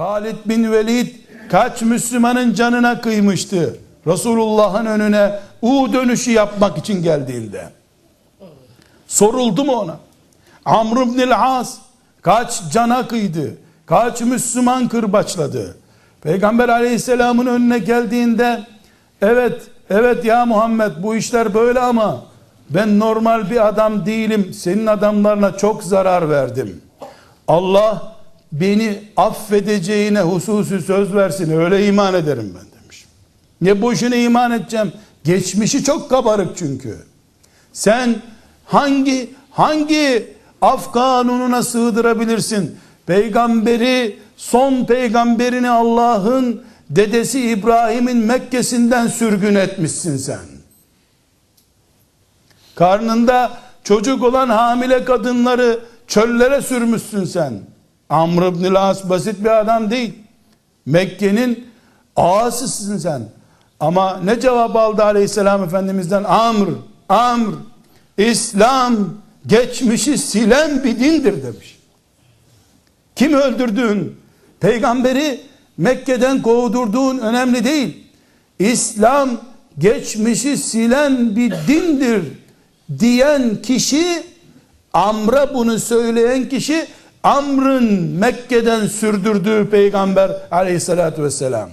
Halid bin Velid kaç Müslümanın canına kıymıştı. Resulullah'ın önüne U dönüşü yapmak için geldiğinde. Soruldu mu ona? Amr ibn As kaç cana kıydı? Kaç Müslüman kırbaçladı? Peygamber aleyhisselamın önüne geldiğinde evet evet ya Muhammed bu işler böyle ama ben normal bir adam değilim. Senin adamlarına çok zarar verdim. Allah beni affedeceğine hususi söz versin öyle iman ederim ben demiş. Ne boşuna iman edeceğim. Geçmişi çok kabarık çünkü. Sen hangi hangi af kanununa sığdırabilirsin? Peygamberi son peygamberini Allah'ın dedesi İbrahim'in Mekke'sinden sürgün etmişsin sen. Karnında çocuk olan hamile kadınları çöllere sürmüşsün sen. Amr ibn As basit bir adam değil. Mekke'nin ağasısın sen. Ama ne cevap aldı aleyhisselam efendimizden? Amr, Amr, İslam geçmişi silen bir dindir demiş. Kim öldürdüğün, peygamberi Mekke'den kovdurduğun önemli değil. İslam geçmişi silen bir dindir diyen kişi Amr'a bunu söyleyen kişi Amr'ın Mekke'den sürdürdüğü peygamber aleyhissalatü vesselam.